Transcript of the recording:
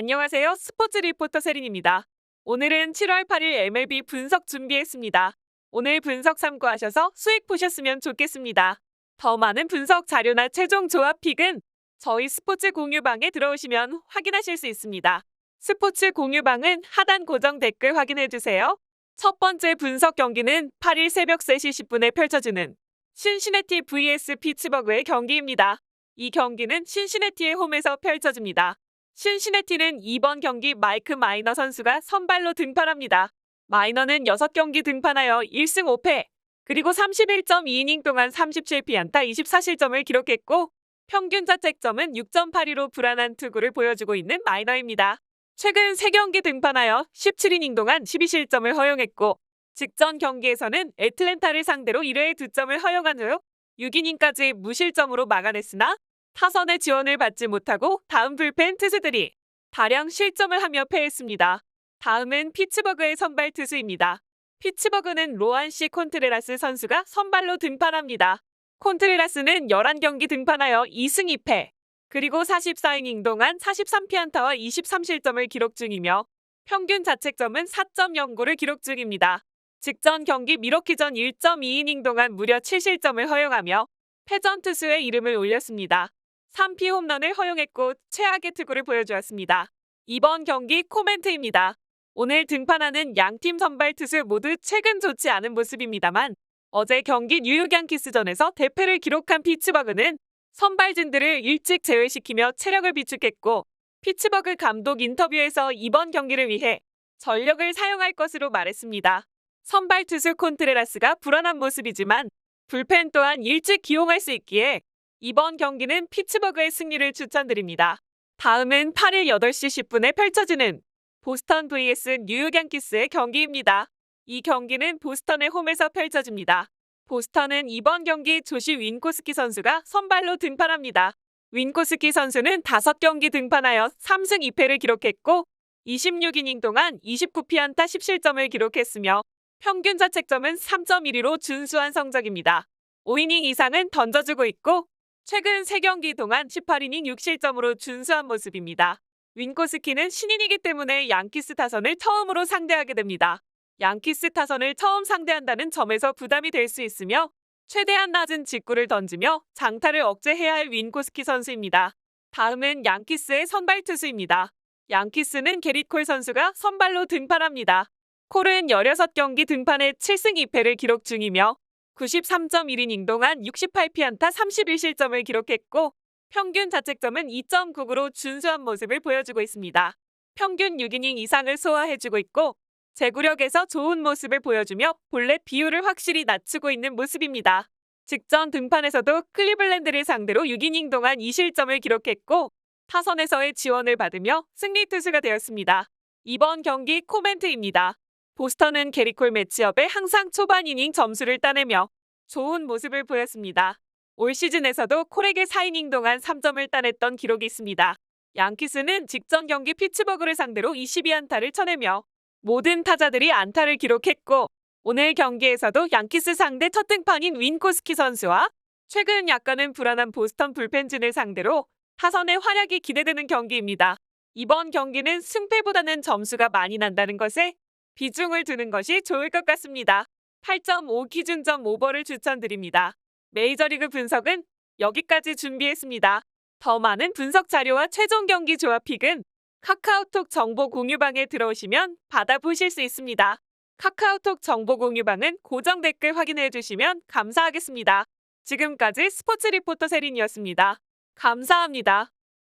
안녕하세요. 스포츠 리포터 세린입니다. 오늘은 7월 8일 MLB 분석 준비했습니다. 오늘 분석 참고하셔서 수익 보셨으면 좋겠습니다. 더 많은 분석 자료나 최종 조합 픽은 저희 스포츠 공유방에 들어오시면 확인하실 수 있습니다. 스포츠 공유방은 하단 고정 댓글 확인해주세요. 첫 번째 분석 경기는 8일 새벽 3시 10분에 펼쳐지는 신시내티 vs 피츠버그의 경기입니다. 이 경기는 신시내티의 홈에서 펼쳐집니다. 신시내티는 이번 경기 마이크 마이너 선수가 선발로 등판합니다. 마이너는 6경기 등판하여 1승 5패, 그리고 31.2이닝 동안 37피안타 24실점을 기록했고 평균 자책점은 6.82로 불안한 투구를 보여주고 있는 마이너입니다. 최근 3경기 등판하여 17이닝 동안 12실점을 허용했고 직전 경기에서는 애틀랜타를 상대로 1회에 2점을 허용한 후 6이닝까지 무실점으로 막아냈으나 타선의 지원을 받지 못하고 다음 불펜 투수들이 다량 실점을 하며 패했습니다. 다음은 피츠버그의 선발 투수입니다. 피츠버그는 로안 시 콘트레라스 선수가 선발로 등판합니다. 콘트레라스는 11경기 등판하여 2승 2패, 그리고 44이닝 동안 43피안타와 23실점을 기록 중이며 평균 자책점은 4.09를 기록 중입니다. 직전 경기 미러키전 1.2이닝 동안 무려 7실점을 허용하며 패전 투수의 이름을 올렸습니다. 3피 홈런을 허용했고 최악의 투구를 보여주었습니다. 이번 경기 코멘트입니다. 오늘 등판하는 양팀 선발 투수 모두 최근 좋지 않은 모습입니다만 어제 경기 뉴욕 양키스전에서 대패를 기록한 피츠버그는 선발진들을 일찍 제외시키며 체력을 비축했고 피츠버그 감독 인터뷰에서 이번 경기를 위해 전력을 사용할 것으로 말했습니다. 선발 투수 콘트레라스가 불안한 모습이지만 불펜 또한 일찍 기용할 수 있기에 이번 경기는 피츠버그의 승리를 추천드립니다. 다음은 8일 8시 10분에 펼쳐지는 보스턴 vs 뉴욕 양키스의 경기입니다. 이 경기는 보스턴의 홈에서 펼쳐집니다. 보스턴은 이번 경기 조시 윈코스키 선수가 선발로 등판합니다. 윈코스키 선수는 5경기 등판하여 3승 2패를 기록했고 26이닝 동안 29피안타 10실점을 기록했으며 평균 자책점은 3.12로 준수한 성적입니다. 5이닝 이상은 던져주고 있고 최근 3경기 동안 18이닝 6실점으로 준수한 모습입니다. 윈코스키는 신인이기 때문에 양키스 타선을 처음으로 상대하게 됩니다. 양키스 타선을 처음 상대한다는 점에서 부담이 될 수 있으며 최대한 낮은 직구를 던지며 장타를 억제해야 할 윈코스키 선수입니다. 다음은 양키스의 선발 투수입니다. 양키스는 게릿콜 선수가 선발로 등판합니다. 콜은 16경기 등판에 7승 2패를 기록 중이며 93.1이닝 동안 68피안타 31실점을 기록했고 평균 자책점은 2.99로 준수한 모습을 보여주고 있습니다. 평균 6이닝 이상을 소화해주고 있고 제구력에서 좋은 모습을 보여주며 볼넷 비율을 확실히 낮추고 있는 모습입니다. 직전 등판에서도 클리블랜드를 상대로 6이닝 동안 2실점을 기록했고 타선에서의 지원을 받으며 승리 투수가 되었습니다. 이번 경기 코멘트입니다. 보스턴은 게리콜 매치업에 항상 초반 이닝 점수를 따내며 좋은 모습을 보였습니다. 올 시즌에서도 콜에게 4이닝 동안 3점을 따냈던 기록이 있습니다. 양키스는 직전 경기 피츠버그를 상대로 22안타를 쳐내며 모든 타자들이 안타를 기록했고 오늘 경기에서도 양키스 상대 첫 등판인 윈코스키 선수와 최근 약간은 불안한 보스턴 불펜진을 상대로 타선의 활약이 기대되는 경기입니다. 이번 경기는 승패보다는 점수가 많이 난다는 것에 비중을 두는 것이 좋을 것 같습니다. 8.5 기준점 오버를 추천드립니다. 메이저리그 분석은 여기까지 준비했습니다. 더 많은 분석 자료와 최종 경기 조합 픽은 카카오톡 정보 공유방에 들어오시면 받아보실 수 있습니다. 카카오톡 정보 공유방은 고정 댓글 확인해 주시면 감사하겠습니다. 지금까지 스포츠 리포터 세린이었습니다. 감사합니다.